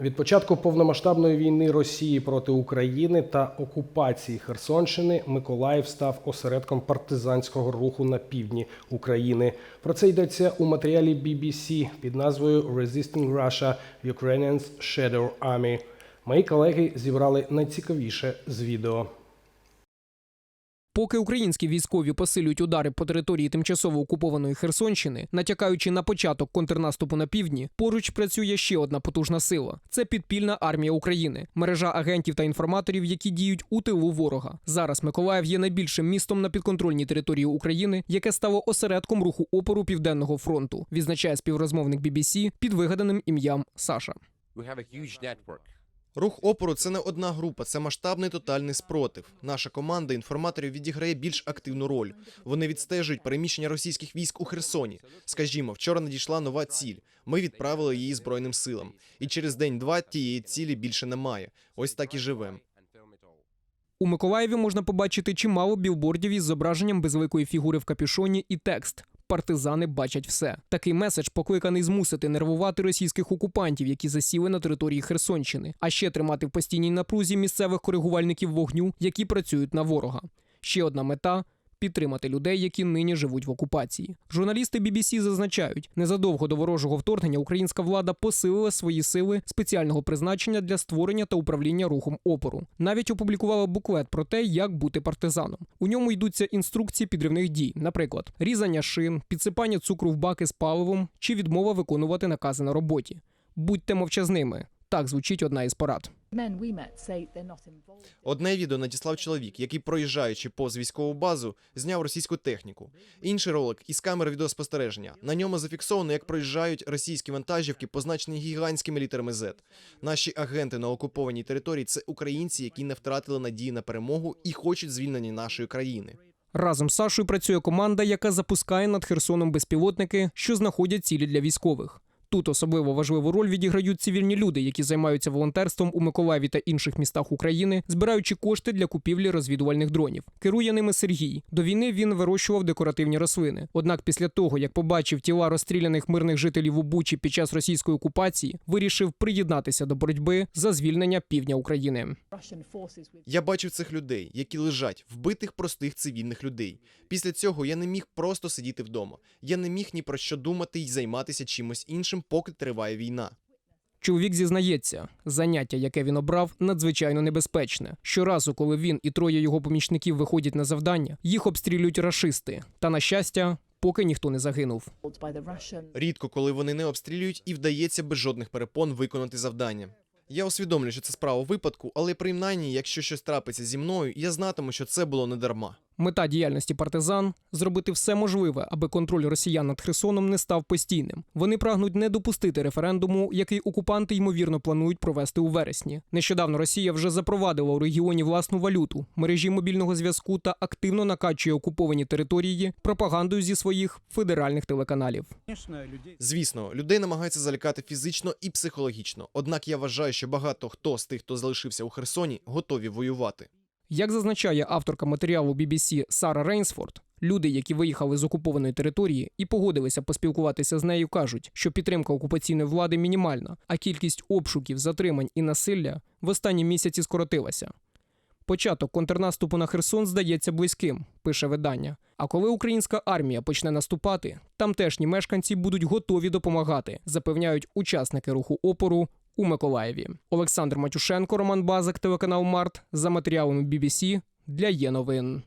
Від початку повномасштабної війни Росії проти України та окупації Херсонщини Миколаїв став осередком партизанського руху на півдні України. Про це йдеться у матеріалі BBC під назвою Resisting Russia – Ukrainians Shadow Army. Мої колеги зібрали найцікавіше з відео. Поки українські військові посилюють удари по території тимчасово окупованої Херсонщини, натякаючи на початок контрнаступу на півдні, поруч працює ще одна потужна сила: це підпільна армія України, мережа агентів та інформаторів, які діють у тилу ворога. Зараз Миколаїв є найбільшим містом на підконтрольній території України, яке стало осередком руху опору Південного фронту, відзначає співрозмовник BBC під вигаданим ім'ям Саша. Рух опору це не одна група, це масштабний тотальний спротив. Наша команда інформаторів відіграє більш активну роль. Вони відстежують переміщення російських військ у Херсоні. Скажімо, вчора надійшла нова ціль. Ми відправили її збройним силам. І через день-два тієї цілі більше немає. Ось так і живемо. У Миколаєві можна побачити чимало білбордів із зображенням безликої фігури в капюшоні і текст. Партизани бачать все. Такий меседж покликаний змусити нервувати російських окупантів, які засіли на території Херсонщини, а ще тримати в постійній напрузі місцевих коригувальників вогню, які працюють на ворога. Ще одна мета підтримати людей, які нині живуть в окупації. Журналісти BBC зазначають, незадовго до ворожого вторгнення українська влада посилила свої сили спеціального призначення для створення та управління рухом опору. Навіть опублікувала буклет про те, як бути партизаном. У ньому йдуться інструкції підривних дій, наприклад, різання шин, підсипання цукру в баки з паливом чи відмова виконувати накази на роботі. Будьте мовчазними. Так звучить одна із порад. Men we met say they're not involved. Одне відео надіслав чоловік, який, проїжджаючи повз військову базу, зняв російську техніку. Інший ролик із камери відеоспостереження. На ньому зафіксовано, як проїжджають російські вантажівки, позначені гігантськими літерами Z. Наші агенти на окупованій території це українці, які не втратили надії на перемогу і хочуть звільнення нашої країни. Разом з Сашою працює команда, яка запускає над Херсоном безпілотники, що знаходять цілі для військових. Тут особливо важливу роль відіграють цивільні люди, які займаються волонтерством у Миколаєві та інших містах України, збираючи кошти для купівлі розвідувальних дронів. Керує ними Сергій. До війни він вирощував декоративні рослини. Однак, після того, як побачив тіла розстріляних мирних жителів у Бучі під час російської окупації, вирішив приєднатися до боротьби за звільнення півдня України. Я бачив цих людей, які лежать, вбитих простих цивільних людей. Після цього я не міг просто сидіти вдома. Я не міг ні про що думати й займатися чимось іншим, поки триває війна. Чоловік зізнається, заняття, яке він обрав, надзвичайно небезпечне. Щоразу, коли він і троє його помічників виходять на завдання, їх обстрілюють рашисти. Та на щастя, поки ніхто не загинув. Рідко, коли вони не обстрілюють, і вдається без жодних перепон виконати завдання. Я усвідомлюю, що це справа випадку, але принаймні, якщо щось трапиться зі мною, я знатиму, що це було не дарма. Мета діяльності партизан зробити все можливе, аби контроль росіян над Херсоном не став постійним. Вони прагнуть не допустити референдуму, який окупанти ймовірно планують провести у вересні. Нещодавно Росія вже запровадила у регіоні власну валюту, мережі мобільного зв'язку та активно накачує окуповані території пропагандою зі своїх федеральних телеканалів. Звісно, людей намагаються залякати фізично і психологічно. Однак я вважаю, що багато хто з тих, хто залишився у Херсоні, готові воювати. Як зазначає авторка матеріалу BBC Сара Рейнсфорд, люди, які виїхали з окупованої території і погодилися поспілкуватися з нею, кажуть, що підтримка окупаційної влади мінімальна, а кількість обшуків, затримань і насилля в останні місяці скоротилася. Початок контрнаступу на Херсон здається близьким, пише видання. А коли українська армія почне наступати, тамтешні мешканці будуть готові допомагати, запевняють учасники руху опору у Миколаєві. Олександр Матюшенко, Роман Базик, телеканал Март за матеріалами BBC для є новин.